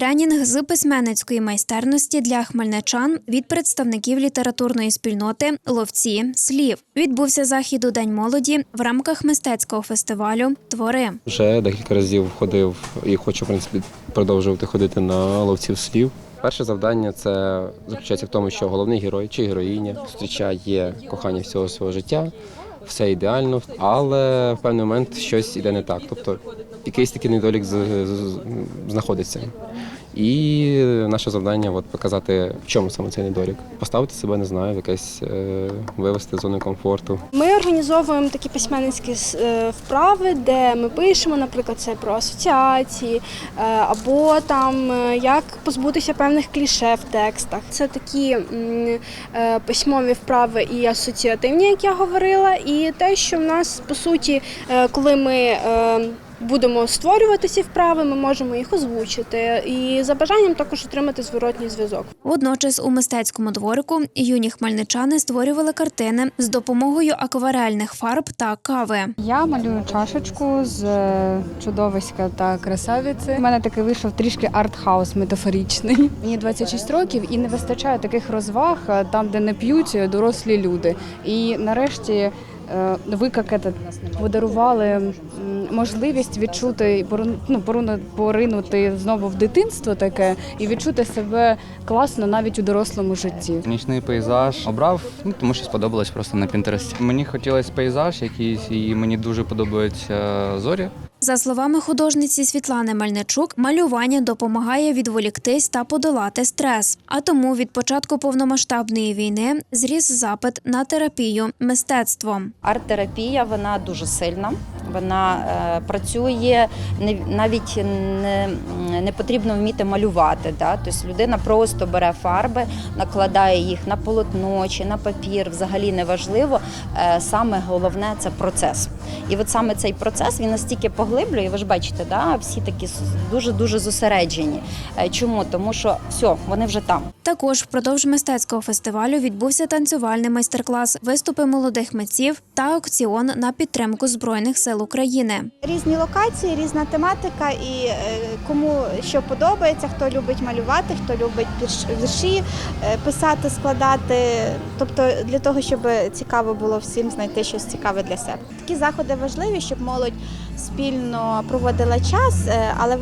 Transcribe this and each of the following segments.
Тренінг з письменницької майстерності для хмельничан від представників літературної спільноти Ловці слів відбувся захід у День молоді в рамках мистецького фестивалю Твори. Вже декілька разів ходив і хочу в принципі продовжувати ходити на ловців слів. Перше завдання це заключається в тому, що головний герой чи героїня зустрічає кохання всього свого життя, все ідеально, але в певний момент щось іде не так. Тобто якийсь такий недолік знаходиться. І наше завдання от, показати, в чому саме цей недолік. Поставити себе, не знаю, в якесь е, вивести з зони комфорту. Ми організовуємо такі письменницькі е, вправи, де ми пишемо, наприклад, це про асоціації, е, або там е, як позбутися певних кліше в текстах. Це такі е, письмові вправи і асоціативні, як я говорила, і те, що в нас по суті, е, коли ми е, Будемо створювати ці вправи, ми можемо їх озвучити і за бажанням також отримати зворотній зв'язок. Водночас у мистецькому дворику юні хмельничани створювали картини з допомогою акварельних фарб та кави. Я малюю чашечку з е, чудовиська та красавиці. У мене такий вийшов трішки арт-хаус метафоричний. Мені 26 років і не вистачає таких розваг е, там, де не п'ють дорослі люди. І нарешті. Е, Ви як це, подарували можливість відчути ну, поринути знову в дитинство таке і відчути себе класно навіть у дорослому житті. Нічний пейзаж обрав, ну, тому що сподобалось просто на Пінтересті. Мені хотілося пейзаж якийсь, і мені дуже подобаються е, зорі. За словами художниці Світлани Мельничук, малювання допомагає відволіктись та подолати стрес. А тому від початку повномасштабної війни зріс запит на терапію мистецтвом. Арт-терапія вона дуже сильна. Вона е, працює не навіть не, не потрібно вміти малювати. Да? Тобто людина просто бере фарби, накладає їх на полотно чи на папір. Взагалі не важливо. Е, саме головне це процес. І от саме цей процес він настільки поглиблює. Ви ж бачите, да? всі такі дуже дуже зосереджені. Е, Чому? Тому що все, вони вже там. Також впродовж мистецького фестивалю відбувся танцювальний майстер-клас, виступи молодих митців та аукціон на підтримку збройних сил України. Різні локації, різна тематика, і е, кому що подобається, хто любить малювати, хто любить вірш- вірші е, писати, складати. Тобто для того, щоб цікаво було всім знайти щось цікаве для себе. Такі заходи важливі, щоб молодь спільно проводила час, е, але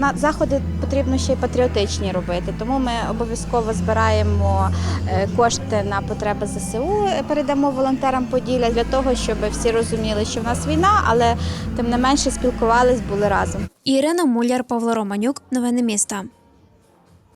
на заходи потрібно ще й патріотичні робити. Тому ми обов'язково збираємо кошти на потреби ЗСУ, передамо волонтерам Поділля для того, щоб всі розуміли, що в нас війна, але тим не менше спілкувались, були разом. Ірина Муляр, Павло Романюк. Новини міста.